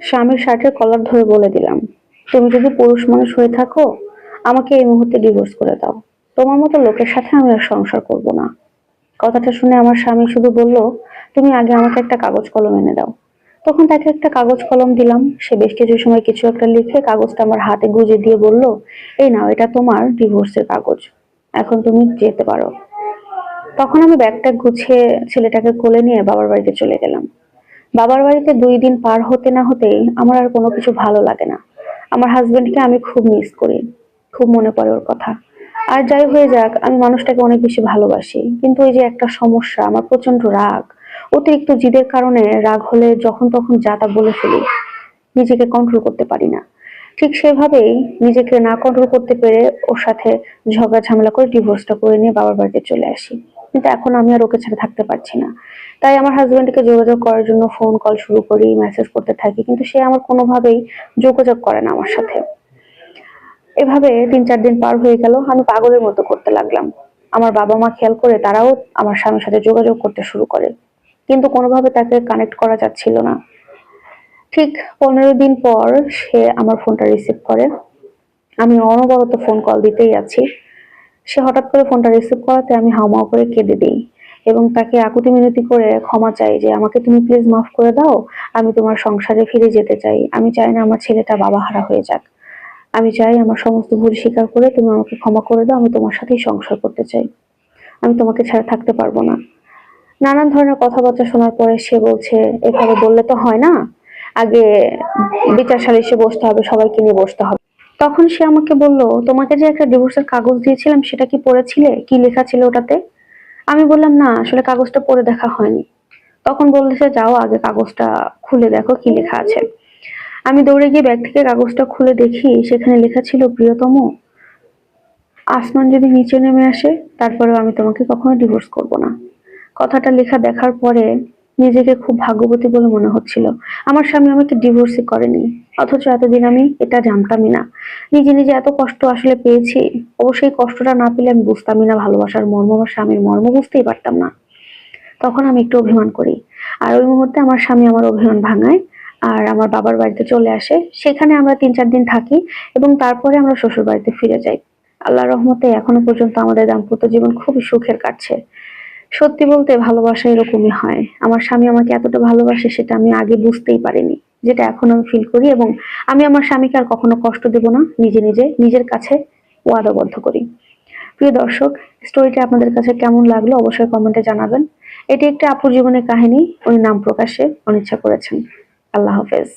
স্বামীর শার্টের কলার ধরে বলে দিলাম, তুমি যদি পুরুষ মানুষ হয়ে থাকো, আমাকে এই মুহূর্তে ডিভোর্স করে দাও। তোমার মতো লোকের সাথে আমি আর সংসার করব না। কথাটা শুনে আমার স্বামী শুধু বলল, তুমি আগে আমাকে একটা কাগজ কলম এনে দাও। তখন তাকে একটা কাগজ কলম দিলাম। সে বেশ কিছু সময় কিছু একটা লিখে কাগজটা আমার হাতে গুজে দিয়ে বলল, এই নাও, এটা তোমার ডিভোর্সের কাগজ। এখন তুমি যেতে পারো। তখন আমি ব্যাগটা গুছিয়ে ছেলেটাকে কোলে নিয়ে বাবার বাড়িতে চলে গেলাম। বাবার বাড়িতে দুই দিন পার হতে না হতেই আমার আর কোনো কিছু ভালো লাগে না। আমার হাজবেন্ডকে আমি খুব মিস করি, খুব মনে পড়ে ওর কথা। আর যাই হয়ে যাক, আমি মানুষটাকে অনেক বেশি ভালোবাসি। কিন্তু ওই যে একটা সমস্যা, আমার প্রচণ্ড রাগ। অতিরিক্ত জিদের কারণে রাগ হলে যখন তখন যা তা বলে ফেলি, নিজেকে কন্ট্রোল করতে পারি না। ঠিক সেভাবেই নিজেকে না কন্ট্রোল করতে পেরে ওর সাথে ঝগড়া ঝামেলা করে ডিভোর্সটা করে নিয়ে বাবার বাড়িতে চলে আসি। কিন্তু এখন আমি আর ওকে ছাড়া থাকতে পারছি না। তাই আমার হাজবেন্ডকে যোগাযোগ করার জন্য ফোন কল শুরু করি মেসেজ করতে থাকি, কিন্তু সে আমার কোনোভাবেই যোগাযোগ করে না আমার সাথে। এভাবে তিন চার দিন পার হয়ে গেল, আমি পাগলের মতো করতে লাগলাম। আমার বাবা মা খেয়াল করে তারাও আমার স্বামীর সাথে যোগাযোগ করতে শুরু করে, কিন্তু কোনোভাবে তাকে কানেক্ট করা যাচ্ছিল না। ঠিক পনেরো দিন পর সে আমার ফোনটা রিসিভ করে। আমি অনবরত ফোন কল দিতেই আছি। সে হঠাৎ করে ফোনটা রিসিভ করাতে আমি হাওমাও করে কেঁদে দিই এবং তাকে আকুতি মিনতি করে ক্ষমা চাই যে আমাকে তুমি প্লিজ মাফ করে দাও, আমি তোমার সংসারে ফিরে যেতে চাই। আমি চাই না আমার ছেলেটা বাবা হারা হয়ে যাক। আমি চাই আমার সমস্ত ভুল স্বীকার করে তুমি আমাকে ক্ষমা করে দাও, আমি তোমার সাথেই সংসার করতে চাই। আমি তোমাকে ছাড়া থাকতে পারব না। নানান ধরনের কথাবার্তা শোনার পরে সে বলছে, এভাবে বললে তো হয় না। আগে বিচার সালিশে বসতে হবে, সবাইকে নিয়ে বসতে হবে। তখন সে আমাকে বলল, তোমাকে যে একটা ডিভোর্সের কাগজ দিয়েছিলাম, সেটা কি পড়েছিলে? কি লেখা ছিল ওটাতে? আমি বললাম, না, আসলে কাগজটা পড়ে দেখা হয়নি। তখন বলতেছে যাও আগে কাগজটা খুলে দেখো কি লেখা আছে। আমি দৌড়ে গিয়ে ব্যাগ থেকে কাগজটা খুলে দেখি, সেখানে লেখা ছিল, প্রিয়তম, আসমান যদি নিচে নেমে আসে, তারপরেও আমি তোমাকে কখনো ডিভোর্স করব না। কথাটা লেখা দেখার পরে নিজেকে খুব ভাগ্যবতী বলে মনে হচ্ছিল। আমার স্বামী আমাকে ডিভোর্সই করেনি। অথচ এতদিন আমি এটা জানতামই না। নিজে নিজে এত কষ্ট আসলে পেয়েছি। অবশ্যই কষ্টটা না পেলে আমি বুঝতামই না, ভালোবাসার মর্ম আমার স্বামীর মর্ম বুঝতেই পারতাম না। তখন আমি একটু অভিমান করি। আর ওই মুহূর্তে আমার স্বামী আমার অভিমান ভাঙায় আর আমার বাবার বাড়িতে চলে আসে। সেখানে আমরা তিন চার দিন থাকি এবং তারপরে আমরা শ্বশুর বাড়িতে ফিরে যাই। আল্লাহ রহমতে এখনও পর্যন্ত আমাদের দাম্পত্য জীবন খুবই সুখের কাটছে। সত্যি বলতে ভালোবাসা এরকমই হয়। আমার স্বামী আমাকে এতটা ভালোবাসে সেটা আমি আগে বুঝতেই পারিনি, যেটা এখন আমি ফিল করি এবং আমি আমার স্বামীকে আর কখনো কষ্ট দেব না, নিজে নিজে, নিজের কাছে ওয়াদাবদ্ধ করি। প্রিয় দর্শক স্টোরিটা আপনাদের কাছে কেমন লাগল অবশ্যই কমেন্টে জানাবেন। এটি একটি আপুর জীবনের কাহিনী, উনি নাম প্রকাশে অনিচ্ছা করেছেন। আল্লাহ হাফেজ।